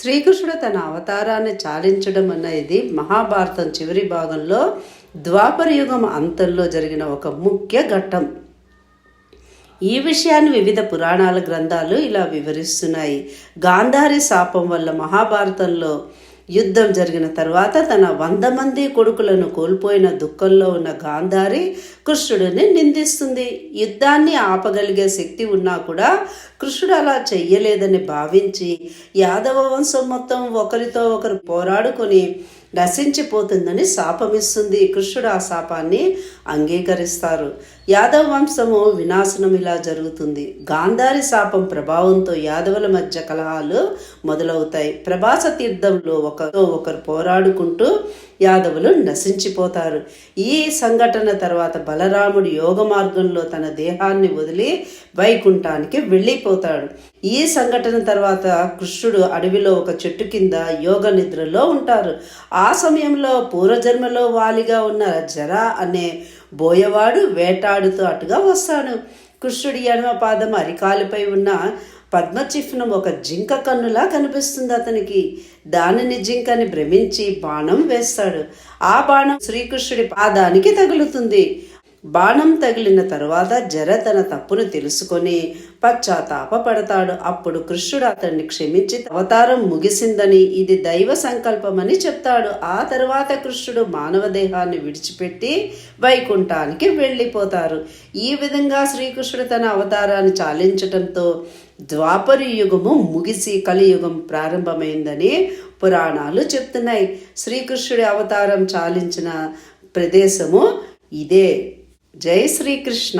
శ్రీకృష్ణుడు తన అవతారాన్ని చాలించడం అనేది మహాభారతం చివరి భాగంలో ద్వాపర యుగం అంతంలో జరిగిన ఒక ముఖ్య ఘట్టం. ఈ విషయాన్ని వివిధ పురాణాల గ్రంథాలు ఇలా వివరిస్తున్నాయి. గాంధారి శాపం వల్ల మహాభారతంలో యుద్ధం జరిగిన తర్వాత తన వంద మంది కొడుకులను కోల్పోయిన దుఃఖంలో ఉన్న గాంధారి కృష్ణుడిని నిందిస్తుంది. యుద్ధాన్ని ఆపగలిగే శక్తి ఉన్నా కూడా కృష్ణుడు అలా చెయ్యలేదని భావించి యాదవ వంశం మొత్తం ఒకరితో ఒకరు పోరాడుకొని నశించిపోతుందని శాపమిస్తుంది. కృష్ణుడు ఆ శాపాన్ని అంగీకరిస్తారు. యాదవ వంశము వినాశనం ఇలా జరుగుతుంది. గాంధారి శాపం ప్రభావంతో యాదవుల మధ్య కలహాలు మొదలవుతాయి. ప్రభాస తీర్థంలో ఒకరితో ఒకరు పోరాడుకుంటూ యాదవులు నశించిపోతారు. ఈ సంఘటన తర్వాత బలరాముడు యోగ మార్గంలో తన దేహాన్ని వదిలి వైకుంఠానికి వెళ్ళిపోతాడు. ఈ సంఘటన తర్వాత కృష్ణుడు అడవిలో ఒక చెట్టు కింద యోగ నిద్రలో ఉంటారు. ఆ సమయంలో పూర్వజన్మలో వాలిగా ఉన్న జర అనే బోయవాడు వేటాడుతూ అటుగా వస్తాడు. కృష్ణుడి ఎడమ పాదం అరికాలుపై ఉన్న పద్మచిహ్నం ఒక జింక కన్నులా కనిపిస్తుంది అతనికి. దానిని జింకని భ్రమించి బాణం వేస్తాడు. ఆ బాణం శ్రీకృష్ణుడి పాదానికి తగులుతుంది. బాణం తగిలిన తరువాత జర తన తప్పును తెలుసుకొని పశ్చాత్తాపడతాడు అప్పుడు కృష్ణుడు అతన్ని క్షమించి అవతారం ముగిసిందని ఇది దైవ సంకల్పమని చెప్తాడు. ఆ తర్వాత కృష్ణుడు మానవ దేహాన్ని విడిచిపెట్టి వైకుంఠానికి వెళ్ళిపోతారు. ఈ విధంగా శ్రీకృష్ణుడు తన అవతారాన్ని చాలించటంతో ద్వాపర యుగము ముగిసి కలియుగం ప్రారంభమైందని పురాణాలు చెప్తున్నాయి. శ్రీకృష్ణుడి అవతారం చాలించిన ప్రదేశము ఇదే. జై శ్రీకృష్ణ